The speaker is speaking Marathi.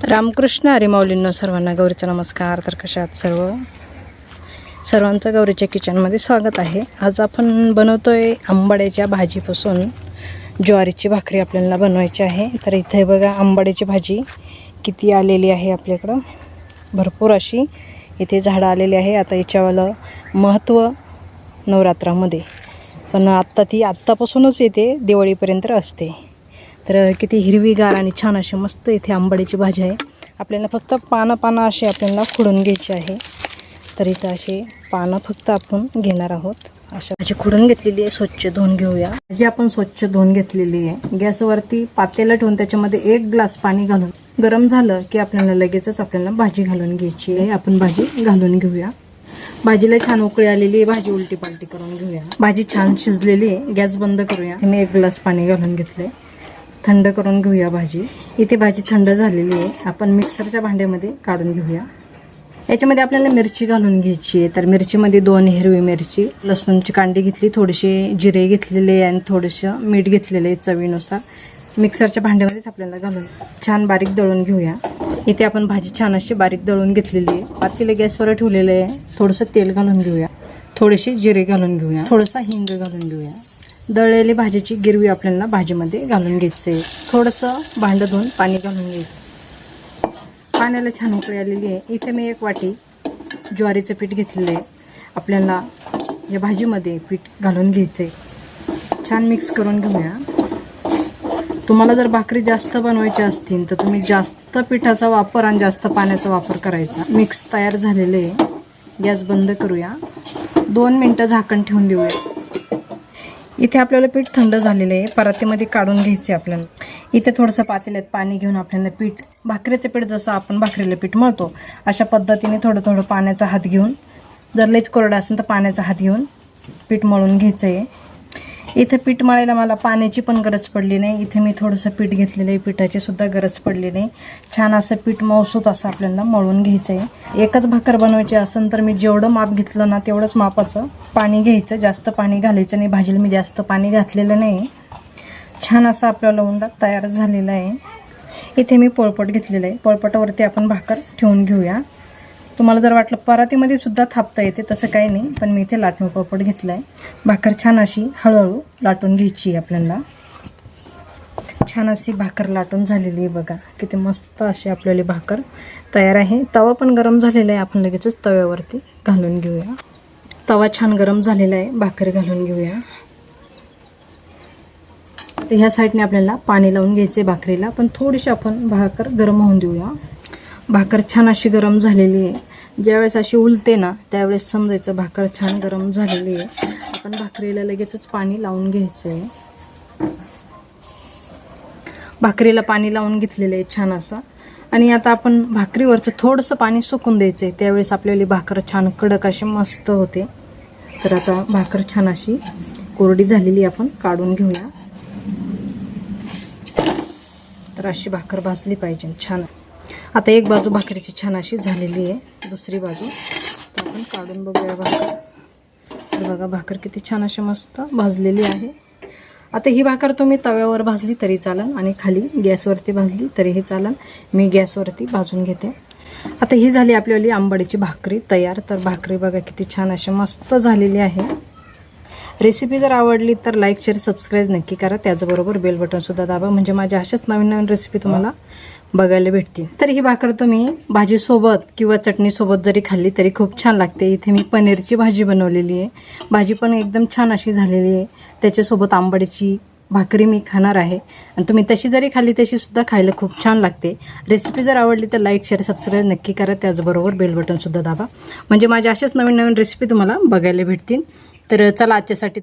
रामकृष्ण हरिमाऊलींनो सर्वांना गौरीचा नमस्कार. तर कशा आहात सर्व? सर्वांचं गौरीच्या किचनमध्ये स्वागत आहे. आज आपण बनवतो आहे आंबाड्याच्या भाजीपासून ज्वारीची भाकरी आपल्याला बनवायची आहे. तर इथे बघा आंबाड्याची भाजी किती आलेली आहे आपल्याकडं. भरपूर अशी इथे झाडं आलेली आहे. आता याच्यावालं महत्त्व नवरात्रामध्ये. पण आत्ता ती आत्तापासूनच येते दिवाळीपर्यंत असते. तर किती हिरवीगार आणि छान अशी मस्त इथे आंबाडीची भाजी आहे. आपल्याला फक्त पानं पानं असे आपल्याला खुडून घ्यायची आहे. तर इथं असे पानं फक्त आपण घेणार आहोत. अशा भाजी खुडून घेतलेली आहे स्वच्छ धुवून घेऊया. जी आपण स्वच्छ धुवून घेतलेली आहे. गॅसवरती पातेलं ठेवून त्याच्यामध्ये एक ग्लास पाणी घालून गरम झालं की आपल्याला लगेचच आपल्याला भाजी घालून घ्यायची आहे. आपण भाजी घालून घेऊया. भाजीला छान उकळी आलेली आहे. भाजी उलटी पालटी करून घेऊया. भाजी छान शिजलेली आहे. गॅस बंद करूया. मी एक ग्लास पाणी घालून घेतलंय. थंड करून घेऊया भाजी. इथे भाजी थंड झालेली आहे. आपण मिक्सरच्या भांड्यामध्ये काढून घेऊया. याच्यामध्ये आपल्याला मिरची घालून घ्यायची आहे. तर मिरचीमध्ये दोन हिरवी मिरची लसूणची कांडी घेतली थोडेसे जिरे घेतलेले आणि थोडंसं मीठ घेतलेलं आहे चवीनुसार. मिक्सरच्या भांड्यामध्येच आपल्याला घालून छान बारीक दळून घेऊया. इथे आपण भाजी छान अशी बारीक दळून घेतलेली आहे. पातेलं गॅसवर ठेवलेलं आहे. थोडंसं तेल घालून घेऊया. थोडेसे जिरे घालून घेऊया. थोडंसं हिंग घालून घेऊया. दळलेली भाजीची गिरवी आपल्याला भाजीमध्ये घालून घ्यायचं. आहे थोडंसं भांडं धुवून पाणी घालून घ्यायचं. पाण्याला छान उकळी आलेली आहे. इथे मी एक वाटी ज्वारीचं पीठ घेतलेलं आहे. आपल्याला या भाजीमध्ये पीठ घालून घ्यायचं आहे छान मिक्स करून घेऊया. तुम्हाला जर भाकरी जास्त बनवायची असतील तर तुम्ही जास्त पिठाचा वापर आणि जास्त पाण्याचा वापर करायचा. मिक्स तयार झालेले आहे. गॅस बंद करूया. दोन मिनटं झाकण ठेवून देऊया. इथे आपल्याला पीठ थंड झालेलं आहे. परातीमध्ये काढून घ्यायचे आपल्याला. इथे थोडंसं पातेल्यात पाणी घेऊन आपल्याला पीठ भाकरीचं पीठ जसं आपण भाकरीला पीठ मळतो अशा पद्धतीने थोडं थोडं पाण्याचा हात घेऊन जर लईच कोरडा असेल तर पाण्याचा हात घेऊन पीठ मळून घ्यायचं आहे इथं पीठ मळायला मला पाण्याची पण गरज पडली नाही. इथे मी थोडंसं पीठ घेतलेलं आहे. पिठाची सुद्धा गरज पडली नाही. छान असं पीठ मौसूत असं आपल्याला मळून घ्यायचं आहे एकच भाकर बनवायची असेल तर मी जेवढं माप घेतलं ना तेवढंच मापाचं पाणी घ्यायचं. जास्त पाणी घालायचं नाही. भाजीला मी जास्त पाणी घातलेलं नाही. छान असा आपल्याला उंडा तयार झालेला आहे. इथे मी पोळपट घेतलेलं आहे. पोळपटावरती आपण भाकर ठेवून घेऊया. तुम्हाला जर वाटलं परातीमध्ये सुद्धा थापता येते तसं काही नाही. पण मी इथे लाटणं पापड घेतलं आहे भाकर छान अशी हळूहळू लाटून घ्यायची आहे आपल्याला. छान अशी भाकर लाटून झालेली आहे बघा. किती मस्त अशी आपल्याला भाकर तयार आहे. तवा पण गरम झालेला आहे. आपण लगेचच तव्यावरती घालून घेऊया. तवा छान गरम झालेला आहे. भाकर घालून घेऊया. ह्या साईडने आपल्याला पाणी लावून घ्यायचे भाकरीला. पण थोडीशी आपण भाकर गरम होऊन देऊया. भाकर छान अशी गरम झालेली आहे. ज्यावेळेस अशी उलते ना त्यावेळेस समजायचं भाकर छान गरम झालेली आहे. आपण भाकरीला लगेचच पाणी लावून घ्यायचं आहे भाकरीला पाणी लावून घेतलेलं आहे छान असं. आणि आता आपण भाकरीवरचं थोडंसं पाणी सुकून द्यायचं आहे त्यावेळेस आपल्याला भाकर छान कडक अशी मस्त होते. तर आता भाकर छान अशी कोरडी झालेली आपण काढून घेऊया. तर अशी भाकर भाजली पाहिजे छान. आता एक बाजू भाकरीची छान अशी झालेली आहे दुसरी बाजू. तर आपण काढून बघूया भाकर. तर बघा भाकर किती छान अशी मस्त भाजलेली आहे. आता ही भाकर तुम्ही तव्यावर भाजली तरी चालेल आणि खाली गॅसवरती भाजली तरीही चालेल मी गॅसवरती भाजून घेते. आता ही झाली आपल्याली आंबाडीची भाकरी तयार. तर भाकरी बघा किती छान अशी मस्त झालेली आहे. रेसिपी जर आवडली तर लाईक शेअर सबस्क्राईब नक्की करा. त्याचबरोबर बेल बटनसुद्धा दाबा. म्हणजे माझ्या अशाच नवीन नवीन रेसिपी तुम्हाला बघायला भेटतील. तर ही भाकर तुम्ही भाजीसोबत किंवा चटणीसोबत जरी खाल्ली तरी खूप छान लागते. इथे मी पनीरची भाजी बनवलेली आहे. भाजी पण एकदम छान अशी झालेली आहे. त्याच्यासोबत आंबाडीची भाकरी मी खाणार आहे. आणि तुम्ही तशी जरी खाल्ली तशीसुद्धा खायला खूप छान लागते. रेसिपी जर आवडली तर लाईक शेअर सबस्क्राईब नक्की करा. त्याचबरोबर बेल बटनसुद्धा दाबा. म्हणजे माझ्या अशाच नवीन नवीन रेसिपी तुम्हाला बघायला भेटतील. तर चला आजच्यासाठी